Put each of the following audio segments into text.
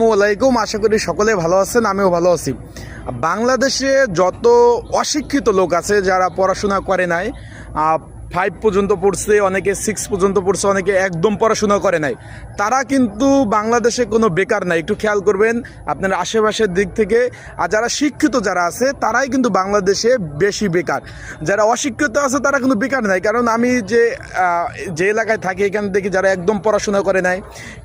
আসসালামাইকুম আশা করি সকলে ভালো আছেন, আমিও ভালো আছি। বাংলাদেশে যত অশিক্ষিত লোক আছে যারা পড়াশোনা করে নাই ফাইভ পর্যন্ত পড়ছে, অনেকে সিক্স পর্যন্ত পড়ছে, অনেকে একদম পড়াশোনা করে নাই। তারা কিন্তু বাংলাদেশে কোনো বেকার নাই। একটু খেয়াল করবেন, আপনার আশেপাশের দিক থেকে, আর যারা শিক্ষিত যারা আছে, তারাই কিন্তু বাংলাদেশে বেশি বেকার। যারা অশিক্ষিত আছে, তারা কিন্তু বেকার নাই। কারণ আমি যে যে এলাকায় থাকি, এখান থেকে যারা একদম পড়াশোনা করে নাই,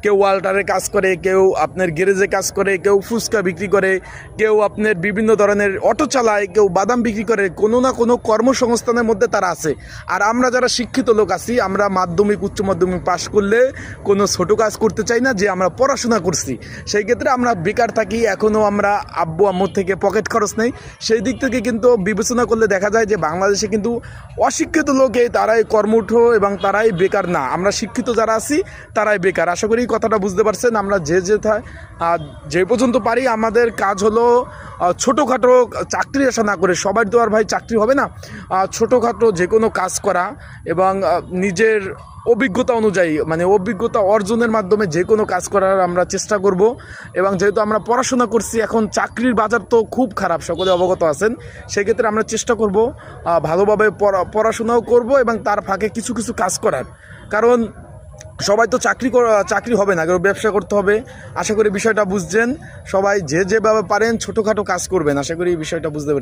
কেউ ওয়াল্টারে কাজ করে, কেউ আপনার গ্যারেজে কাজ করে, কেউ ফুচকা বিক্রি করে, কেউ আপনার বিভিন্ন ধরনের অটো চালায়, কেউ বাদাম বিক্রি করে, কোনো না কোনো কর্মসংস্থানের মধ্যে তারা আছে। আর আমরা যারা শিক্ষিত লোক আছি, আমরা মাধ্যমিক, উচ্চ মাধ্যমিক পাশ করলে কোনো ছোটো কাজ করতে চাই না, যে আমরা পড়াশোনা করছি। সেই ক্ষেত্রে আমরা বেকার থাকি এখনও আমরা আব্বু আম্মুর থেকে পকেট খরচ নেই। সেই দিক থেকে কিন্তু বিবেচনা করলে দেখা যায় যে বাংলাদেশে কিন্তু অশিক্ষিত লোকে তারাই কর্মঠ এবং তারাই বেকার না। আমরা শিক্ষিত যারা আছি, তারাই বেকার। আশা করি কথাটা বুঝতে পারছেন। আমরা যে যে যে পর্যন্ত পারি, আমাদের কাজ হলো ছোটোখাটো চাকরির আশা না করে সবার তো আর ভাই চাকরি হবে না। ছোটোখাটো যে কোনো কাজ করা এবং নিজের অভিজ্ঞতা অনুযায়ী মানে অভিজ্ঞতা অর্জনের মাধ্যমে যে কোনো কাজ করার আমরা চেষ্টা করব এবং যেহেতু আমরা পড়াশোনা করছি, এখন চাকরির বাজার তো খুব খারাপ, সকলে অবগত আছেন, সেক্ষেত্রে আমরা চেষ্টা করব ভালোভাবে পড়া- পড়াশোনাও করব এবং তার ফাঁকে কিছু কিছু কাজ করার। কারণ সবাই তো চাকরি চাকরি হবে না ব্যবসা করতে হবে। আশা করি বিষয়টা বুঝছেন। সবাই যে যেভাবে পারেন, ছোটোখাটো কাজ করবেন। আশা করি এই বিষয়টা বুঝতে পেরেছেন।